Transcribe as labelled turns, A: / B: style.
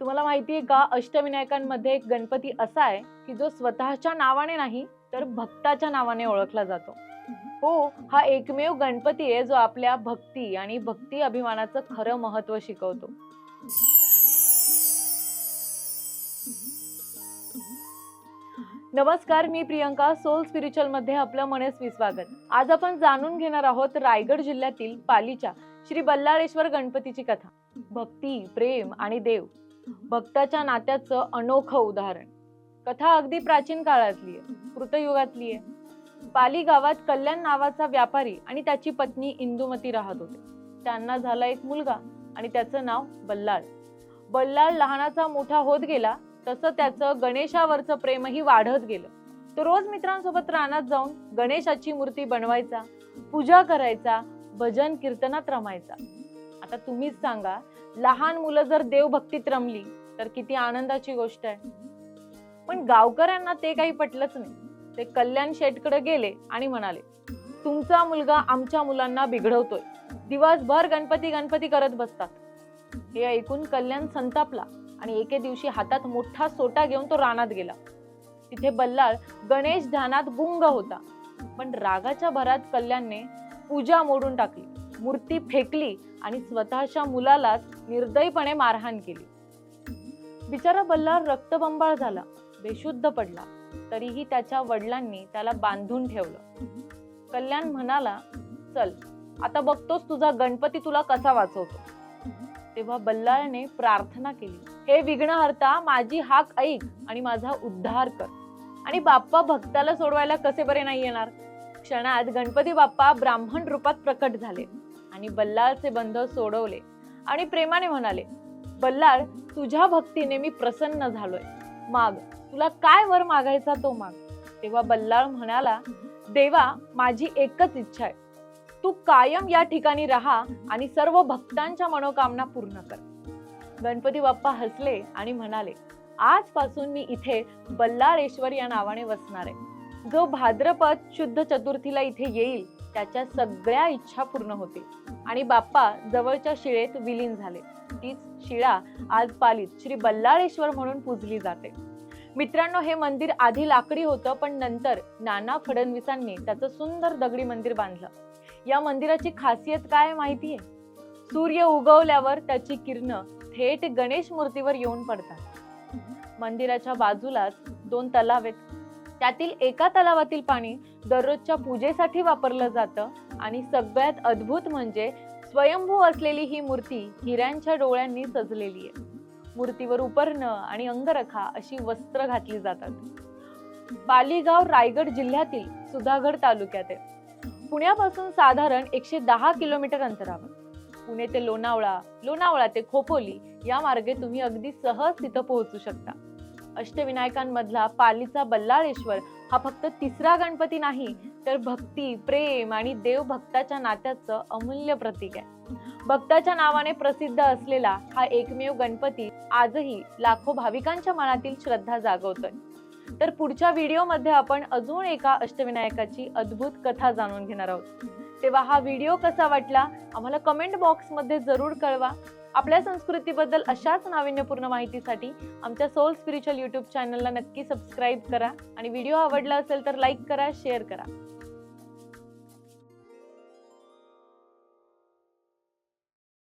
A: तुम्हाला माहिती आहे का अष्टविनायकांमध्ये एक गणपती असा आहे की जो स्वतःच्या नावाने नाही तर भक्ताच्या नावाने ओळखला जातो. हो हा एकमेव गणपती आहे जो आपल्या भक्ती आणि भक्ती अभिमानाचं खरं महत्त्व शिकवतो. नमस्कार मी प्रियंका सोल स्पिरिच्युअलमध्ये आपलं मनस्वी स्वागत. आज आपण जाणून घेणार आहोत रायगड जिल्ह्यातील पालीच्या श्री बल्लाळेश्वर गणपतीची कथा. भक्ती प्रेम आणि देव. भक्ताच्या नात्याचं अनोखं उदाहरण. कथा अगदी प्राचीन काळातली आहे कृतयुगातली आहे. पाली गावात कल्याण नावाचा व्यापारी आणि त्याची पत्नी इंदुमती राहत होते. त्यांना झाला एक मुलगा आणि त्याचं नाव बल्लाळ. बल्लाळ लहानाचा मोठा होत गेला तसं त्याचं गणेशावरचं प्रेमही वाढत गेलं. तो रोज मित्रांसोबत रानात जाऊन गणेशाची मूर्ती बनवायचा पूजा करायचा भजन कीर्तनात रमायचा. आता तुम्हीच सांगा लहान मुलं जर देवभक्तीत रमली तर किती आनंदाची गोष्ट आहे. पण गावकऱ्यांना ते काही पटलंच नाही. ते कल्याण शेटकडे गेले आणि म्हणाले तुमचा मुलगा आमच्या मुलांना बिघडवतोय. दिवसभर गणपती गणपती करत बसतात. हे ऐकून कल्याण संतापला आणि एके दिवशी हातात मोठा सोटा घेऊन तो रानात गेला. तिथे बल्लाळ गणेश ध्यानात गुंग होता. पण रागाच्या भरात कल्याणने पूजा मोडून टाकली. मूर्ती फेकली आणि स्वतःच्या मुलालाच निर्दयीपणे मारहाण केली. बिचारा बल्लाळ रक्तबंबाळ झाला बेशुद्ध पडला. तरीही त्याच्या वडिलांनी त्याला बांधून ठेवलं. कल्याण म्हणाला चल आता बघतोस तुझा गणपती तुला कसा वाचवतो. तेव्हा बल्लाळने प्रार्थना केली हे विघ्नहर्ता माझी हाक ऐक आणि माझा उद्धार कर. आणि बाप्पा भक्ताला सोडवायला कसे बरे नाही येणार? क्षणात गणपती बाप्पा ब्राह्मण रूपात प्रकट झाले. आणि बल्लाळचे बंध सोडवले आणि प्रेमाने म्हणाले बल्लाळ तुझ्या भक्तीने मी प्रसन्न झालोय. माग तुला काय वर मागायचा तो माग? तेव्हा बल्लाळ म्हणाला देवा माझी एकच इच्छा आहे. तू कायम या ठिकाणी राहा आणि सर्व भक्तांच्या मनोकामना पूर्ण कर. गणपती बाप्पा हसले आणि म्हणाले आजपासून मी इथे बल्लाळेश्वर या नावाने वसणार आहे. जो भाद्रपद शुद्ध चतुर्थीला इथे येईल. त्याच्या सगळ्या इच्छा पूर्ण होतील. आणि बाप्पा जवळच्या शिळेत विलीन झाले. तीच शिळा आज पालीत श्री बल्लाळेश्वर म्हणून पूजली जाते. मित्रांनो हे मंदिर आधी लाकडी होतं पण नंतर नाना फडणवीसांनी त्याचं सुंदर दगडी मंदिर बांधलं. या मंदिराची खासियत काय माहितीये? सूर्य उगवल्यावर त्याची किरण थेट गणेश मूर्तीवर येऊन पडतात. मंदिराच्या बाजूलाच दोन तलाव आहेत. त्यातील एका तलावातील पाणी दररोजच्या पूजेसाठी वापरलं जातं आणि सगळ्यात अद्भुत म्हणजे स्वयंभू असलेली ही मूर्ती हिऱ्यांच्या डोळ्यांनी सजलेली आहे. मूर्तीवर उपर्ण आणि अंगरखा अशी वस्त्र घातली जातात. बालीगाव रायगड जिल्ह्यातील सुधागड तालुक्यात आहे. पुण्यापासून साधारण एकशे दहा किलोमीटर अंतरावर. पुणे ते लोणावळा लोणावळा ते खोपोली या मार्गे तुम्ही अगदी सहज तिथं पोहोचू शकता. अष्टविनायकांमधला पालीचा बल्लाळेश्वर हा फक्त तिसरा गणपती नाही तर भक्ती प्रेम आणि देवभक्ताच्या नात्याचं अमूल्य प्रतीक आहे. भक्ताच्या नावाने प्रसिद्ध असलेला हा एकमेव गणपती आजही लाखो भाविकांच्या मनातील श्रद्धा जागवतोय. तर पुढच्या व्हिडिओमध्ये आपण अजून एका अष्टविनायकाची अद्भुत कथा जाणून घेणार आहोत. तेव्हा हा व्हिडिओ कसा वाटला आम्हाला कमेंट बॉक्समध्ये जरूर कळवा. आपल्या संस्कृतीबद्दल अशाच नाविन्यपूर्ण माहितीसाठी आमच्या सोल स्पिरिच्युअल यूट्यूब चॅनलला नक्की सबस्क्राईब करा. आणि व्हिडिओ आवडला असेल तर लाईक करा शेअर करा.